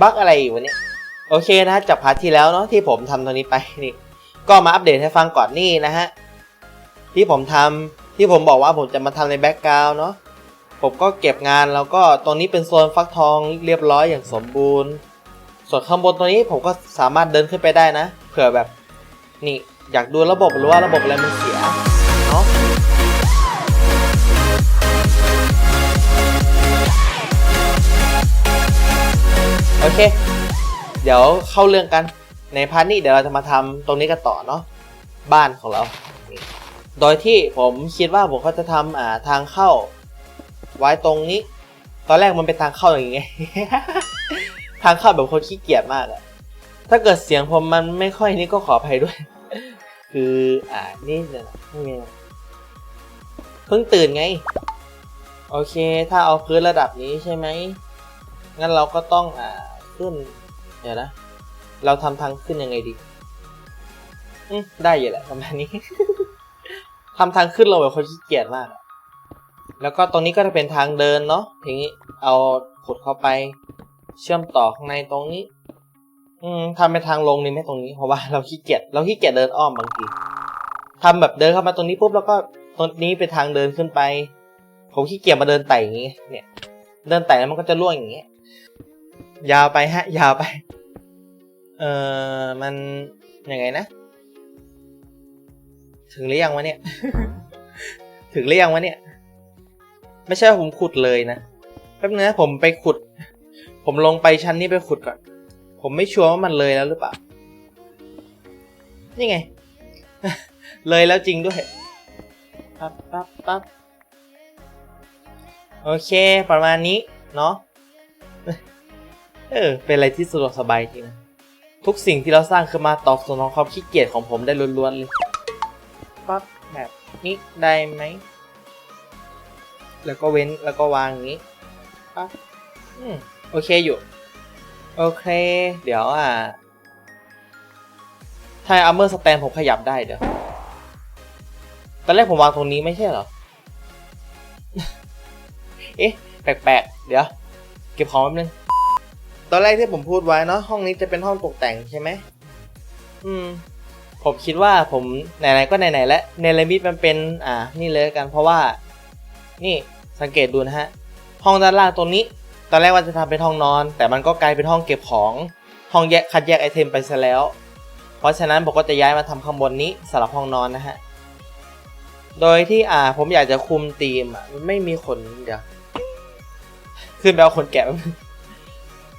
บั๊กอะไรอยู่วะเนี่ยโอเคนะจากพาร์ทที่แล้วเนาะที่ผมทำตรงนี้ไปนี่ก็มาอัปเดตให้ฟังก่อนนี่นะฮะที่ผมทำที่ผมบอกว่าผมจะมาทำในแบ็กกราวน์เนาะผมก็เก็บงานแล้วก็ตรงนี้เป็นโซนฟักทองเรียบร้อยอย่างสมบูรณ์ ส่วนข้างบนตัวนี้ผมก็สามารถเดินขึ้นไปได้นะ เผื่อแบบนี่อยากดูระบบหรือว่าระบบอะไรมันเสีย โอเค เดี๋ยวเข้าเรื่องกัน ในพาร์ทนี้เดี๋ยวเราจะมาทำตรงนี้กันต่อเนาะ บ้านของเรา โดยที่ผมคิดว่าผมก็จะทำอ่าทางเข้า ไว้ตรงนี้ ตอนแรกมันเป็นทางเข้าอย่างเงี้ยทางเข้าแบบคนขี้เกียจมากอะถ้าเกิดเสียงผมมันไม่ค่อยนี่ก็ขออภัยด้วย คืออ่านี่เดี๋ยวนะนี่ไงเพิ่งตื่นไง โอเค ถ้าเอาพื้นระดับนี้ใช่ไหมงั้นเราก็ต้องอ่า ขึ้นเดี๋ยวนะ เราทำทางขึ้นยังไงดีอืมได้อยู่แหละประมาณนี้ ทำทางขึ้นเราแบบคนขี้เกียจมากอะแล้วก็ตรงนี้ก็จะเป็นทางเดินเนาะทีนี้เอาขุดเข้าไป เชื่อมต่อข้างในตรงนี้ อืมทำเป็นทางลงนี่ไหมตรงนี้เพราะว่าเราขี้เกียจเราขี้เกียจเดินอ้อมบางทีทำแบบเดินเข้ามาตรงนี้ปุ๊บแล้วก็ตรงนี้เป็นทางเดินขึ้นไป ผมขี้เกียจมาเดินไต่อย่างงี้ เนี่ย เดินไต่แล้วมันก็จะล่วงอย่างงี้ ยาวไปฮะ ยาวไป เออมันยังไงนะ ถึงหรือยังวะเนี่ย ถึงหรือยังวะเนี่ย ไม่ใช่ผมขุดเลยนะแป๊บนึงนะผมไปขุด ผมลงไปชั้นนี้ไปขุดก่อน ผมไม่ชัวร์ว่ามันเลยแล้วหรือเปล่า นี่ไง เลยแล้วจริงด้วย ปั๊บปั๊บปั๊บโอเค ประมาณนี้ เนาะ เออ เป็นอะไรที่สะดวกสบายจริงนะทุกสิ่งที่เราสร้างขึ้นมาตอบสนองความขี้เกียจของผมได้ล้วนๆเลยปั๊บแบบนี้ได้ไหม แล้วก็เว้นแล้วก็วางอย่างนี้ปั๊บอืมโอเคอยู่ โอเค เดี๋ยวอะ ถ้าอัมเมอร์สแตนผมขยับได้เดี๋ยว ตอนแรกผมวางตรงนี้ไม่ใช่เหรอ เอ๊ะ แปลกๆ เดี๋ยว เก็บของแป๊บนึง ตอนแรกที่ผมพูดไว้เนาะห้องนี้จะเป็นห้องตกแต่งใช่ไหมอืม ผมคิดว่าผมไหนๆก็ไหนๆแล้วเนลมิดมันเป็น อ่า นี่เลยกันเพราะว่า นี่สังเกตดูนะฮะ ห้องด้านล่างตรงนี้ ตอนแรกว่าจะทำเป็นห้องนอน แต่มันก็กลายเป็นห้องเก็บของ ห้องแยกคัดแยกไอเทมไปซะแล้ว เพราะฉะนั้นผมก็จะย้ายมาทำข้างบนนี้สำหรับห้องนอนนะฮะ โดยที่อ่า ผมอยากจะคุมธีมอะไม่มีขนเดี๋ยวขึ้นไปเอาขนแกะ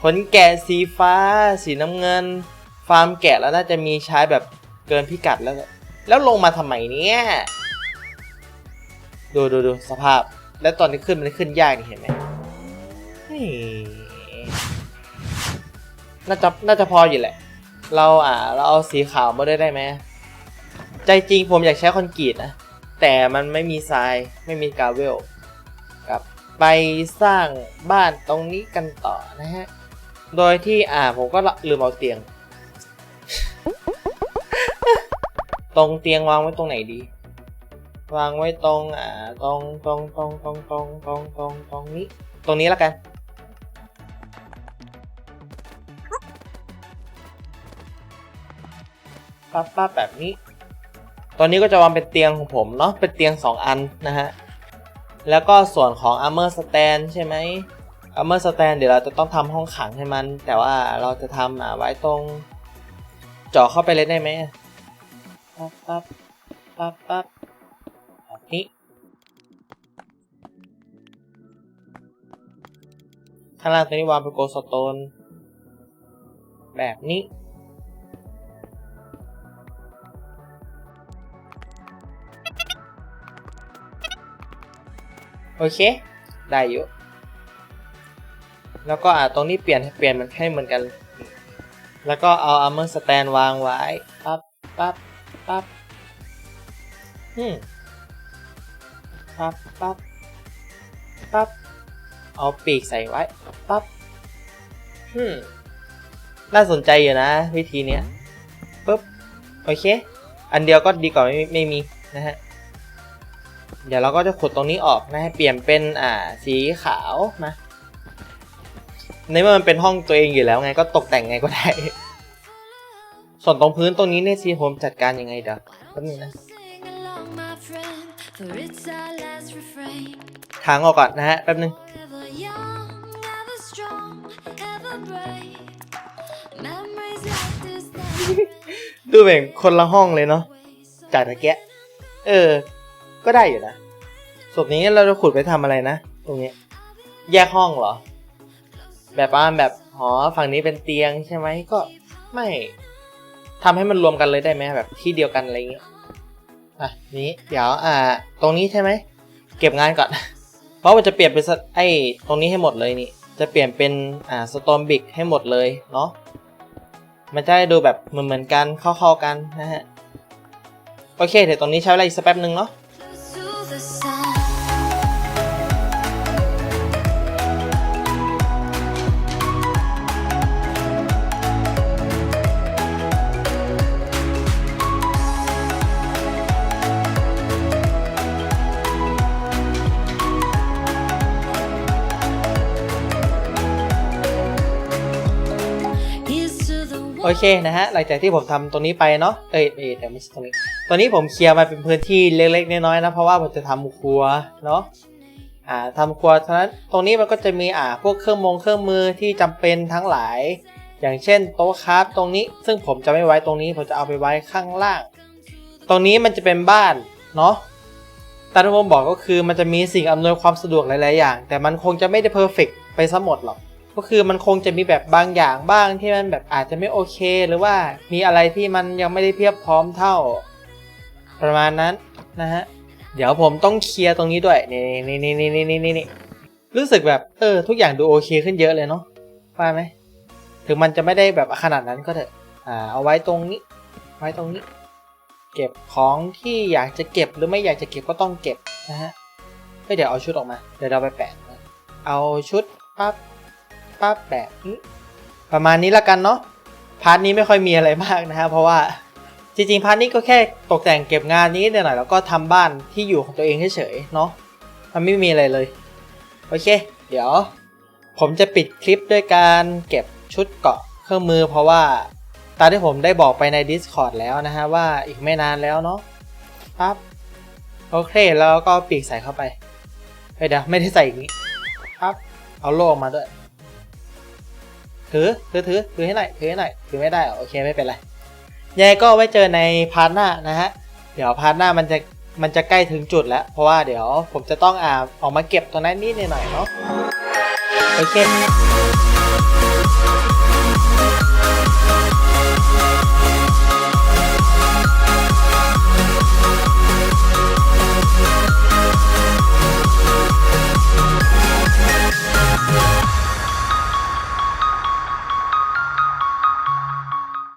ขนแกะสีฟ้า สีน้ำเงิน ฟาร์มแกะแล้วน่าจะมีใช้แบบเกินพิกัดแล้ว แล้วลงมาทำไมเนี่ยดูดูดูสภาพ แล้วตอนที่ขึ้นมันขึ้นยากนี่เห็นไหมน่าจะน่าจะพออยู่แหละ เราอ่าเราเอาสีขาวมาด้วยได้ไหมใจจริงผมอยากใช้คอนกรีตนะ แต่มันไม่มีทรายไม่มีกราเวลกับ ไปสร้างบ้านตรงนี้กันต่อนะฮะ โดยที่อ่าผมก็ลืมเอาเตียง ตรงเตียงวางไว้ตรงไหนดี วางไว้ตรงอ่าตรงตรงตรงตรงตรงตรงตรงตรงนี้ ตรงนี้แล้วกัน ปั๊บปั๊บแบบนี้ ตอนนี้ก็จะวางเป็นเตียงของผมเนาะเป็นเตียง2อันนะฮะ แล้วก็ส่วนของ armor stand ใช่ไหม armor stand เดี๋ยวเราจะต้องทำห้องขังให้มัน แต่ว่าเราจะทำอ่าไว้ตรงเจาะเข้าไปเลยได้ไหมปั๊บปั๊บปั๊บปั๊บแบบนี้ข้างล่างตัวนี้วางเป็นโกสโตน แบบนี้โอเค ได้อยู่ แล้วก็อ่าตรงนี้เปลี่ยนเปลี่ยนมันให้เหมือนกัน แล้วก็เอา armor stand วางไว้ปั๊บปั๊บปั๊บอืมปั๊บปั๊บปั๊บเอาปีกใส่ไว้ปั๊บอืมน่าสนใจอยู่นะ วิธีเนี้ยปุ๊บโอเค อันเดียวก็ดีกว่าไม่ไม่มีนะฮะเดี๋ยวเราก็จะขุดตรงนี้ออกนะให้เปลี่ยนเป็นอ่าสีขาวมา ในเมื่อมันเป็นห้องตัวเองอยู่แล้วไงก็ตกแต่งไงก็ได้ ส่วนตรงพื้นตรงนี้เนี่ยสิผมจัดการยังไงเดี๋ยวแป๊บนึงนะทางออกก่อนนะฮะแป๊บนึงดูเหมือนคนละห้องเลยเนาะจากตะแกะเออ ก็ได้อยู่นะศพนี้เราจะขุดไปทำอะไรนะ ตรงนี้ แยกห้องเหรอ แบบว่าแบบหอฝั่งนี้เป็นเตียงใช่ไหมก็ไม่ทำให้มันรวมกันเลยได้ไหมแบบที่เดียวกันอะไรเงี้ยอะนี้เดี๋ยวอ่า ตรงนี้ใช่ไหมเก็บงานก่อน เพราะมันจะเปลี่ยนเป็นไอตรงนี้ให้หมดเลยนี่ จะเปลี่ยนเป็นอ่าสตอมบิกให้หมดเลยเนาะมันจะได้ดูแบบเหมือนเหมือนกันเข้าๆกันนะฮะโอเคเดี๋ยวตรงนี้ใช้เวลาอีกสักแป๊บหนึ่งเนาะ โอเคนะฮะหลังจากที่ผมทำตรงนี้ไปเนาะเอ้ยเอ้ยแต่ไม่ใช่ตรงนี้ตอนนี้ผมเคลียร์มาเป็นพื้นที่เล็กๆน้อยๆนะเพราะว่าผมจะทำครัวเนาะอ่าทำครัวฉะนั้นตรงนี้มันก็จะมีอ่าพวกเครื่องมงเครื่องมือที่จำเป็นทั้งหลาย อย่างเช่นโต๊ะคราฟตรงนี้ ซึ่งผมจะไม่ไว้ตรงนี้ผมจะเอาไปไว้ข้างล่าง ตรงนี้มันจะเป็นบ้านเนาะแต่ที่ผมบอกก็คือมันจะมีสิ่งอำนวยความสะดวกหลายๆอย่าง แต่มันคงจะไม่ได้เพอร์เฟกไปซะหมดหรอก ก็คือมันคงจะมีแบบบางอย่างบ้างที่มันแบบอาจจะไม่โอเค หรือว่ามีอะไรที่มันยังไม่ได้เพียบพร้อมเท่า ประมาณนั้นนะฮะเดี๋ยวผมต้องเคลียร์ตรงนี้ด้วยนี่นี่นี่นี่นี่นี่นี่รู้สึกแบบเออทุกอย่างดูโอเคขึ้นเยอะเลยเนาะว่าไหมถึงมันจะไม่ได้แบบขนาดนั้นก็เถอะอ่าเอาไว้ตรงนี้ ไว้ตรงนี้ เก็บของที่อยากจะเก็บหรือไม่อยากจะเก็บก็ต้องเก็บนะฮะเดี๋ยวเอาชุดออกมา เดี๋ยวเราไปแปะเอาชุดปั๊บ ปั๊บแบบนี้ประมาณนี้ละกันเนาะพาร์ทนี้ไม่ค่อยมีอะไรมากนะฮะเพราะว่าจริงๆพาร์ทนี้ก็แค่ตกแต่งเก็บงานนี้หน่อยแล้วก็ทำบ้านที่อยู่ของตัวเองเฉยๆเนาะมันไม่มีอะไรเลย โอเค เดี๋ยว ผมจะปิดคลิปด้วยการเก็บชุดเกาะเครื่องมือ เพราะว่าตามที่ผมได้บอกไปใน Discord แล้วนะฮะว่าอีกไม่นานแล้วเนาะปั๊บโอเคแล้วก็ปีกใส่เข้าไปเฮ้ยเดี๋ยวไม่ได้ใส่อย่างนี้ปั๊บเอาโล่ออกมาด้วย ถือถือถือถือให้หน่อยถือให้หน่อยถือไม่ได้เหรอโอเคไม่เป็นไรยังไงก็ไว้เจอในพาร์ทหน้านะฮะเดี๋ยวพาร์ทหน้ามันจะมันจะใกล้ถึงจุดแล้ว เพราะว่าเดี๋ยวผมจะต้องอ่าออกมาเก็บตรงนั้นนิดหน่อยเนาะโอเค